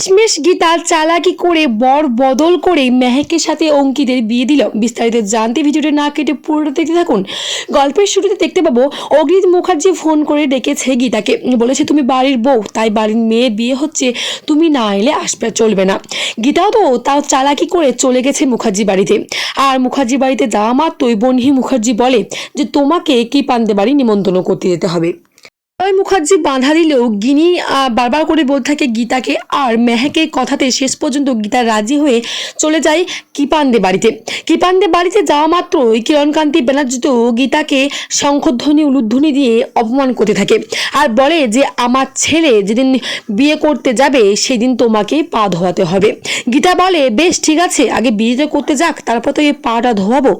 শেষমেশ গীতা চালাকি করে বর বদল করে মেহেকের সাথে অঙ্কিতের বিয়ে দিল। বিস্তারিত জানতে ভিডিওটা না কেটে পুরোটা দেখতে থাকুন। গল্পের শুরুতে দেখতে পাবো অগ্রিত মুখার্জি ফোন করে ডেকেছে গীতাকে। বলেছে, তুমি বাড়ির বউ, তাই বাড়ির মেয়ের বিয়ে হচ্ছে। তুমি না এলে আসবে, চলবে না। গীতাও তো তাও চালাকি করে চলে গেছে মুখার্জি বাড়িতে। আর মুখার্জি বাড়িতে যাওয়া মাত্রই বনহি মুখার্জি বলে যে, তোমাকে কি পান্তে বাড়ি নিমন্ত্রণ করতে যেতে হবে? জয় মুখার্জি বাধা দিলেও গিনি বারবার করে বলতে থাকে গীতাকে। আর মেহেকের কথাতে শেষ পর্যন্ত গীতা রাজি হয়ে চলে যায় কিপান্দে বাড়িতে। কিপান্দে বাড়িতে যাওয়া মাত্রই কিরণকান্তি ব্যানার্জি তো গীতাকে শঙ্খধ্বনি, উলুধ্বনি দিয়ে অপমান করতে থাকে। আর বলে যে, আমার ছেলে যেদিন বিয়ে করতে যাবে, সেদিন তোমাকে পা ধোয়াতে হবে। গীতা বলে, বেশ, ঠিক আছে, আগে বিয়েটা করতে যাক, তারপর তো এই পাটা ধোয়াবো।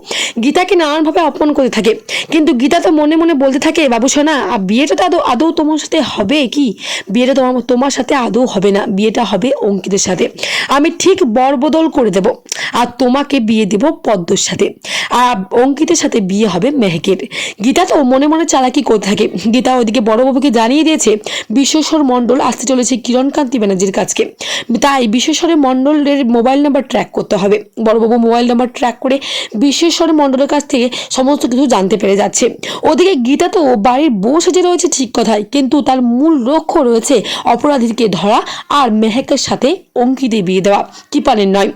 গীতাকে নানানভাবে অপমান করতে থাকে। কিন্তু গীতা তো মনে মনে বলতে থাকে, বাবু সোনা, আর বিয়েটা তো আদৌ আদৌ তোমার সাথে হবে কি? বিয়েটা তোমার তোমার সাথে আদৌ হবে না। বিয়েটা হবে অঙ্কিতের সাথে। আমি ঠিক বরবদল করে দেব আর তোমাকে বিয়ে দেব পদ্মর সাথে। আর অঙ্কিতের সাথে বিয়ে হবে মেহেকের। গীতা তো মনে মনে চালাকি করতে থাকে। গীতা ওদিকে বড়বাবুকে জানিয়ে দিয়েছে বিশ্বস্বর মণ্ডল আসতে চলেছে কিরণকান্তি ব্যানার্জির কাছকে তাই বিশ্বস্বরের মণ্ডলের মোবাইল নাম্বার ট্র্যাক করতে হবে। বড়বাবু মোবাইল নাম্বার ট্র্যাক করে বিশ্বস্বর মণ্ডলের কাছ থেকে সমস্ত কিছু জানতে পেরে যাচ্ছে। ওদিকে গীতা তো বাড়ির বউ সেজে রয়েছে ঠিক কথাই কিন্তু তার মূল লক্ষ্য রয়েছে অপরাধীকে ধরা আর মেহেকের সাথে অঙ্কিতে বিয়ে দেওয়া। কিপানের নয়।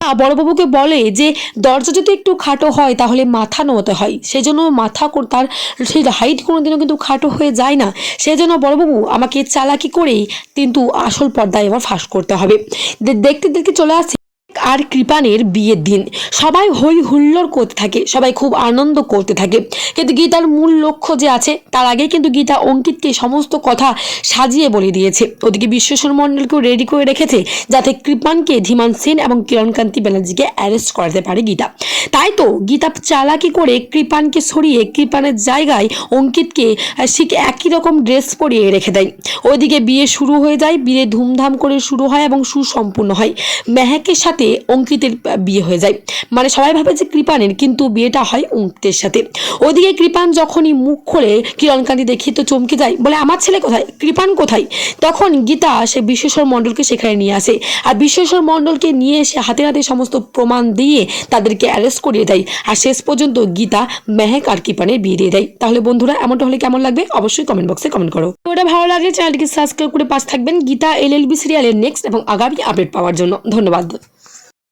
বড়বাবুকে বলে যে, দরজা যদি একটু খাটো হয় তাহলে মাথা নোতে হয়। সেই জন্য মাথা তার সেই হাইট কোনোদিনও কিন্তু খাটো হয়ে যায় না। সেই জন্য বড়বাবু, আমাকে চালাকি করেই কিন্তু আসল পর্দায় এবার ফাঁস করতে হবে। দেখতে দেখতে চলে আসছে। আর কৃপানের বিয়ের দিন। সবাই হই হুল্লোড় করতে থাকে, সবাই খুব আনন্দ করতে থাকে। কিন্তু গীতার মূল লক্ষ্য যে আছে, তার আগে কিন্তু গীতা অঙ্কিতকে সমস্ত কথা সাজিয়ে বলে দিয়েছে। ওদিকে বিশ্বস্বর মণ্ডলকেও রেডি করে রেখেছে, যাতে কৃপানকে ধীমান সেন এবং কিরণকান্তি ব্যানার্জিকে অ্যারেস্ট করাতে পারে গীতা। তাই তো গীতা চালাকি করে কৃপানকে সরিয়ে কৃপানের জায়গায় অঙ্কিতকে শিখ একই রকম ড্রেস পরিয়ে রেখে দেয়। ওইদিকে বিয়ে শুরু হয়ে যায়, বিয়ে ধুমধাম করে শুরু হয় এবং সুসম্পূর্ণ হয়। মেহেকের সাথে অঙ্কিতের বিয়ে হয়ে যায়। মানে সবাই ভাবে যে কৃপানের, কিন্তু বিয়েটা হয় অঙ্কিতের সাথে। ওদিকে কৃপান যখনই মুখ খোলে, কিরণকান্তি দেখি তো চমকে যায়, বলে, আমার ছেলে কোথায়? কৃপান কোথায়? তখন গীতা সে বিশ্বেশ্বর মণ্ডলকে সেখানে নিয়ে আসে। আর বিশ্বেশ্বর মণ্ডলকে নিয়ে এসে হাতে হাতে সমস্ত প্রমাণ দিয়ে তাদেরকে অ্যারেস্ট করিয়ে দেয়। আর শেষ পর্যন্ত গীতা মেহেক আর কৃপানের বিয়ে দিয়ে দেয়। তাহলে বন্ধুরা, এমনটা হলে কেমন লাগবে? অবশ্যই কমেন্ট বক্সে কমেন্ট করো। ওটা ভালো লাগলে চ্যানেলটিকে সাবস্ক্রাইব করে পাশ থাকবেন। গীতা এল এল বি সিরিয়ালের নেক্সট এবং আগামী আপডেট পাওয়ার জন্য। ধন্যবাদ।